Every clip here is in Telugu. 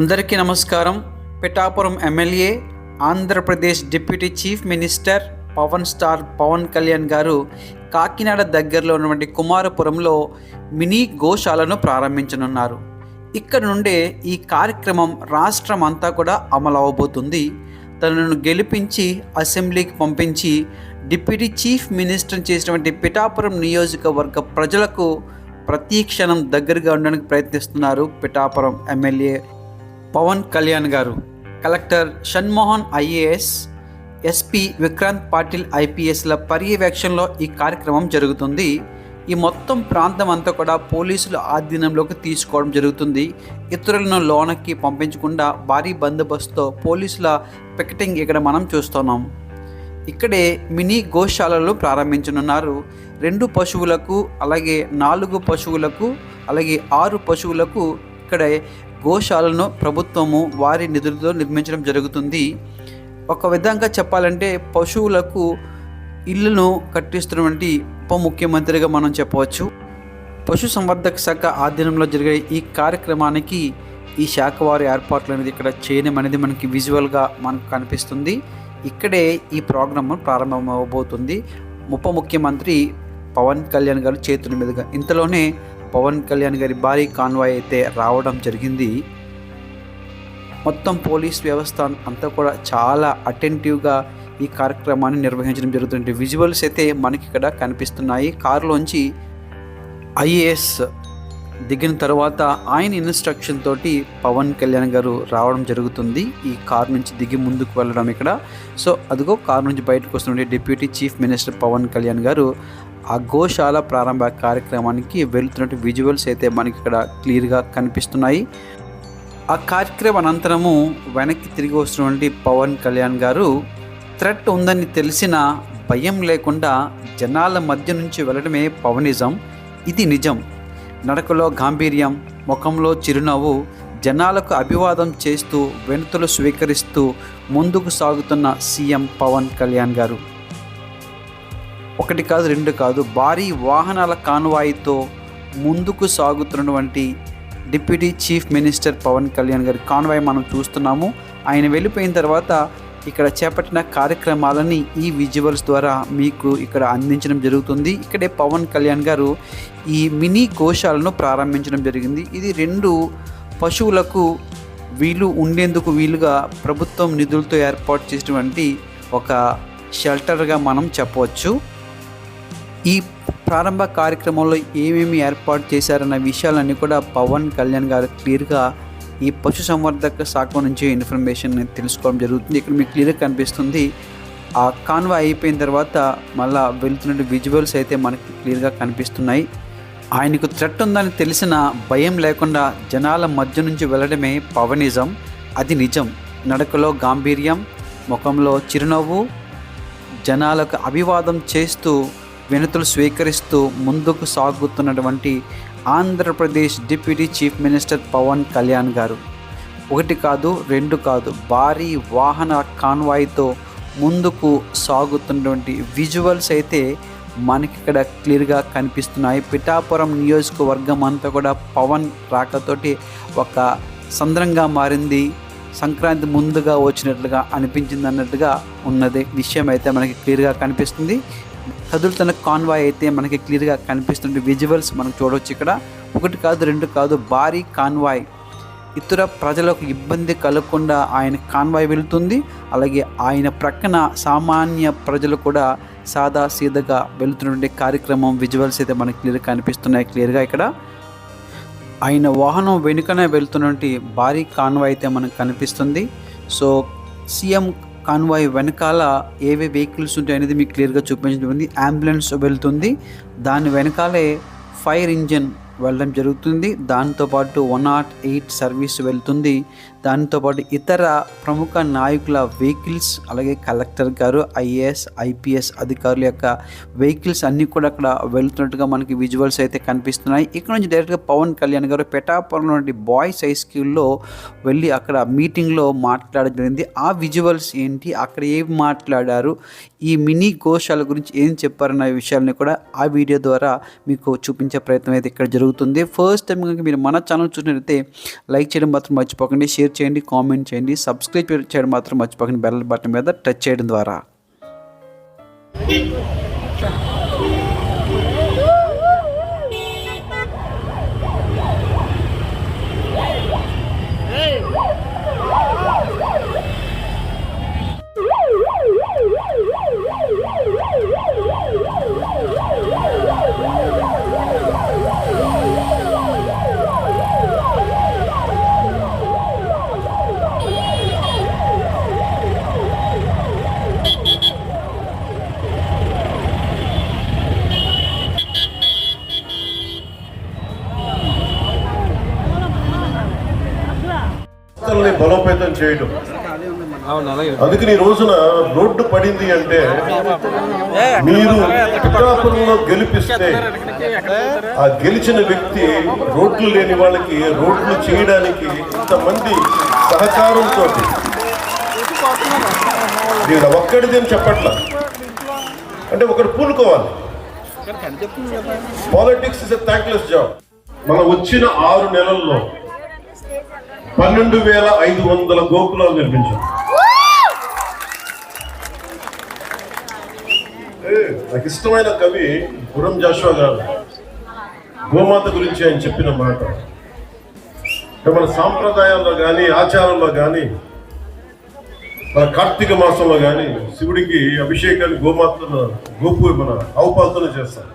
అందరికీ నమస్కారం. Pithapuram MLA Andhra Pradesh deputy chief minister Pawan star Pawan Kalyan garu Kakinada దగ్గరలో ఉన్నటువంటి కుమారపురంలో మినీ గోశాలను ప్రారంభించనున్నారు. ఇక్కడ నుండే ఈ కార్యక్రమం రాష్ట్రం అంతా కూడా అమలు అవబోతుంది తనను గెలిపించి అసెంబ్లీకి పంపించి డిప్యూటీ చీఫ్ మినిస్టర్ చేసినటువంటి పిఠాపురం నియోజకవర్గ ప్రజలకు ప్రతి క్షణం దగ్గరగా ఉండడానికి ప్రయత్నిస్తున్నారు Pithapuram MLA Pawan Kalyan garu. Collector Shanmohan IAS SP Vikrant Patil ఐపీఎస్ల పర్యవేక్షణలో ఈ కార్యక్రమం జరుగుతుంది. ఈ మొత్తం ప్రాంతం అంతా కూడా పోలీసుల ఆధీనంలోకి తీసుకోవడం జరుగుతుంది. ఇతరులను లోనకి పంపించకుండా భారీ బందోబస్తుతో పోలీసుల పికెటింగ్ ఇక్కడ మనం చూస్తున్నాం. ఇక్కడే మినీ గోశాలలు ప్రారంభించనున్నారు. రెండు పశువులకు అలాగే నాలుగు పశువులకు అలాగే ఆరు పశువులకు ఇక్కడే గోశాలను ప్రభుత్వము వారి నిధులతో నిర్మించడం జరుగుతుంది. ఒక విధంగా చెప్పాలంటే పశువులకు ఇళ్ళను కట్టిస్తున్నటువంటి ఉప ముఖ్యమంత్రిగా మనం చెప్పవచ్చు. పశు సంవర్ధక శాఖ ఆధీనంలో జరిగే ఈ కార్యక్రమానికి ఈ శాఖ వారి ఏర్పాట్లు అనేది ఇక్కడ చేయడం అనేది మనకి విజువల్గా మనకు కనిపిస్తుంది. ఇక్కడే ఈ ప్రోగ్రామ్ ప్రారంభమవబోతుంది. ఉప ముఖ్యమంత్రి పవన్ కళ్యాణ్ గారు చేతుల మీదుగా. ఇంతలోనే పవన్ కళ్యాణ్ గారి భారీ కాన్వాయ్ అయితే రావడం జరిగింది. మొత్తం పోలీస్ వ్యవస్థ అంతా కూడా చాలా అటెంటివ్గా ఈ కార్యక్రమాన్ని నిర్వహించడం జరుగుతుంది. విజువల్స్ అయితే మనకి ఇక్కడ కనిపిస్తున్నాయి. కారులోంచి ఐఏఎస్ దిగిన తర్వాత ఆయన ఇన్స్ట్రక్షన్ తోటి పవన్ కళ్యాణ్ గారు రావడం జరుగుతుంది. ఈ కార్ నుంచి దిగి ముందుకు వెళ్ళడం ఇక్కడ. సో అదిగో కారు నుంచి బయటకు వస్తుండే deputy chief minister Pawan Kalyan garu ఆ గోశాల ప్రారంభ కార్యక్రమానికి వెళుతున్నట్టు విజువల్స్ అయితే మనకి ఇక్కడ క్లియర్గా కనిపిస్తున్నాయి. ఆ కార్యక్రమం అనంతరము వెనక్కి తిరిగి వస్తున్నటువంటి పవన్ కళ్యాణ్ గారు థ్రెట్ ఉందని తెలిసిన భయం లేకుండా జనాల మధ్య నుంచి వెళ్ళడమే పవనిజం. ఇది నిజం. నడకలో గాంభీర్యం ముఖంలో చిరునవ్వు జనాలకు అభివాదం చేస్తూ వెనుతలు స్వీకరిస్తూ ముందుకు సాగుతున్న సీఎం పవన్ కళ్యాణ్ గారు. ఒకటి కాదు రెండు కాదు. భారీ వాహనాల కాన్వాయితో ముందుకు సాగుతున్నటువంటి deputy chief minister Pawan Kalyan గారి కాన్వాయ్ మనం చూస్తున్నాము. ఆయన వెళ్ళిపోయిన తర్వాత ఇక్కడ చేపట్టిన కార్యక్రమాలని ఈ విజువల్స్ ద్వారా మీకు ఇక్కడ అందించడం జరుగుతుంది. ఇక్కడే పవన్ కళ్యాణ్ గారు ఈ మినీ గోశాలను ప్రారంభించడం జరిగింది. ఇది రెండు పశువులకు వీలు ఉండేందుకు వీలుగా ప్రభుత్వం నిధులతో ఏర్పాటు చేసినటువంటి ఒక షెల్టర్గా మనం చెప్పవచ్చు. ఈ ప్రారంభ కార్యక్రమంలో ఏమేమి ఏర్పాటు చేశారన్న విషయాలన్నీ కూడా పవన్ కళ్యాణ్ గారు క్లియర్గా ఈ పశు సంవర్ధక శాఖ నుంచి ఇన్ఫర్మేషన్ తెలుసుకోవడం జరుగుతుంది. ఇక్కడ మీకు క్లియర్గా కనిపిస్తుంది. ఆ కాన్వా అయిపోయిన తర్వాత మళ్ళా వెళ్తున్న విజువల్స్ అయితే మనకి క్లియర్గా కనిపిస్తున్నాయి. ఆయనకు థ్రెట్ ఉందని తెలిసిన భయం లేకుండా జనాల మధ్య నుంచి వెళ్ళడమే పవనిజం. అది నిజం. నడకలో గాంభీర్యం ముఖంలో చిరునవ్వు జనాలకు అభివాదం చేస్తూ వినతులు స్వీకరిస్తూ ముందుకు సాగుతున్నటువంటి Andhra Pradesh deputy chief minister Pawan Kalyan garu. ఒకటి కాదు రెండు కాదు భారీ వాహన కాన్వాయ్తో ముందుకు సాగుతున్నటువంటి విజువల్స్ అయితే మనకి ఇక్కడ క్లియర్గా కనిపిస్తున్నాయి. పిఠాపురం నియోజకవర్గం అంతా కూడా పవన్ రాకతోటి ఒక సంద్రంగా మారింది. సంక్రాంతి ముందుగా వచ్చినట్లుగా అనిపించింది అన్నట్టుగా ఉన్నది. విషయం అయితే మనకి క్లియర్గా కనిపిస్తుంది. కదులుతున్న కాన్వాయ్ అయితే మనకి క్లియర్గా కనిపిస్తుంది విజువల్స్ మనం చూడవచ్చు ఇక్కడ. ఒకటి కాదు రెండు కాదు భారీ కాన్వాయ్. ఇతర ప్రజలకు ఇబ్బంది కలగకుండా ఆయన కాన్వాయ్ వెళుతుంది. అలాగే ఆయన ప్రక్కన సామాన్య ప్రజలు కూడా సాదా సీదగా వెళుతున్నటువంటి కార్యక్రమం విజువల్స్ అయితే మనకి క్లియర్గా కనిపిస్తున్నాయి క్లియర్గా ఇక్కడ. ఆయన వాహనం వెనుకనే వెళ్తున్నటువంటి భారీ కాన్వాయ్ అయితే మనకు కనిపిస్తుంది. సో సీఎం కాన్వాయ్ వెనకాల ఏవే వెహికల్స్ ఉంటాయి అనేది మీకు క్లియర్గా చూపించడం అంబులెన్స్ వెళ్తుంది. దాని వెనకాలే ఫైర్ ఇంజన్ వెళ్ళడం జరుగుతుంది. దాంతోపాటు వన్ నాట్ ఎయిట్ సర్వీస్ వెళ్తుంది. దాంతోపాటు ఇతర ప్రముఖ నాయకుల వెహికల్స్ అలాగే కలెక్టర్ గారు ఐఏఎస్ ఐపీఎస్ అధికారుల యొక్క వెహికల్స్ అన్నీ కూడా అక్కడ వెళ్తున్నట్టుగా మనకి విజువల్స్ అయితే కనిపిస్తున్నాయి. ఇక్కడ నుంచి డైరెక్ట్గా పవన్ కళ్యాణ్ గారు పెటాపురంలో బాయ్స్ హై స్కూల్లో వెళ్ళి అక్కడ మీటింగ్లో మాట్లాడడం జరిగింది. ఆ విజువల్స్ ఏంటి? అక్కడ ఏం మాట్లాడారు? ఈ మినీ గోశాల గురించి ఏం చెప్పారన్న విషయాలని కూడా ఆ వీడియో ద్వారా మీకు చూపించే ప్రయత్నం అయితే ఇక్కడ జరుగుతుంది. ఫస్ట్ టైం కనుక మీరు మన ఛానల్ చూసినట్లయితే లైక్ చేయడం మాత్రం మర్చిపోకండి. షేర్ చేయండి కామెంట్ చేయండి. సబ్స్క్రైబ్ చేయడం మాత్రం మర్చిపోకండి. బెల్ బటన్ మీద టచ్ చేయడం ద్వారా. బలోపేతం చేయడం. అందుకని ఈ రోజున రోడ్డు పడింది అంటే మీరు పిఠాపురంలో గెలిపిస్తే ఆ గెలిచిన వ్యక్తి రోడ్లు లేని వాళ్ళకి రోడ్లు చేయడానికి ఇంతమంది సహకారంతో నేను ఒక్కడిదేం అని చెప్పట్లా? అంటే ఒకటి పూనుకోవాలి. పాలిటిక్స్ ఇస్ థ్యాంక్లెస్ జాబ్ మన వచ్చిన ఆరు నెలల్లో పన్నెండు వేల ఐదు వందల గోకులాలు నిర్మించాం ఏ, నాకు ఇష్టమైన కవి గురం జాషువా గారు. గోమాత గురించి ఆయన చెప్పిన మాట. మన సాంప్రదాయాల్లో కానీ ఆచారంలో కానీ మన కార్తీక మాసంలో కానీ శివుడికి అభిషేకాన్ని గోమాతను గోపు మన ఆవుపాలతోనే చేస్తాం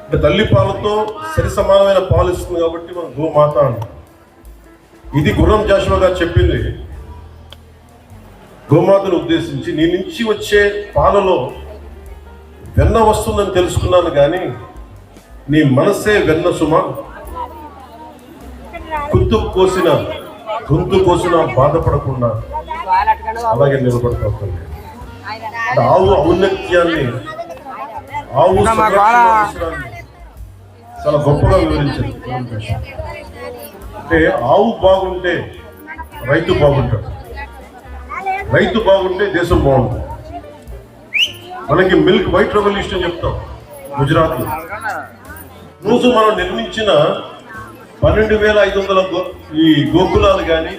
అంటే తల్లి పాలతో సరి సమానమైన పాలు ఇస్తుంది కాబట్టి మనం గోమాత అంటాం ఇది గుర్రం జాషువా గారు చెప్పింది. గోమాతను ఉద్దేశించి నీ నుంచి వచ్చే పాలలో వెన్న వస్తుందని తెలుసుకున్నాను కానీ నీ మనసే వెన్న సుమ. కుత్తు కోసిన గొంతు కోసిన బాధపడకుండా అలాగే నిలబడుతుంది ఆవు ఔన్నత్యాన్ని ఆవు చాలా గొప్పగా వివరించింది. అంటే ఆవు బాగుంటే రైతు బాగుంటాడు. రైతు బాగుంటే దేశం బాగుంటుంది. మనకి మిల్క్ వైట్ రెవల్యూషన్ చెప్తాం గుజరాత్లో. రోజు మనం నిర్మించిన పన్నెండు వేల ఐదు వందల గో ఈ గోకులాలు కానీ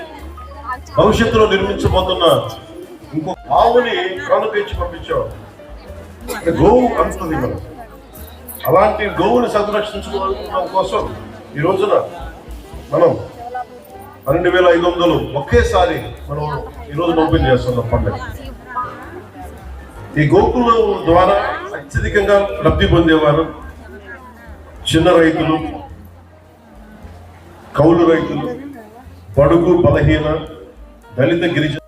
భవిష్యత్తులో నిర్మించబోతున్న ఇంకో ఆవుని ప్రాణం తెచ్చి పంపించేవాడు గోవు అంటుంది మనం. అలాంటి గోవుని సంరక్షించుకోవడం కోసం ఈ రోజున మనం పన్నెండు వేల ఐదు వందలు ఒకేసారి మనం ఈరోజు ఓపెన్ చేస్తున్నాం పండుగ. ఈ గోకుల ద్వారా అత్యధికంగా లబ్ధి పొందేవారు చిన్న రైతులు కౌలు రైతులు బడుగు బలహీన దళిత గిరిజన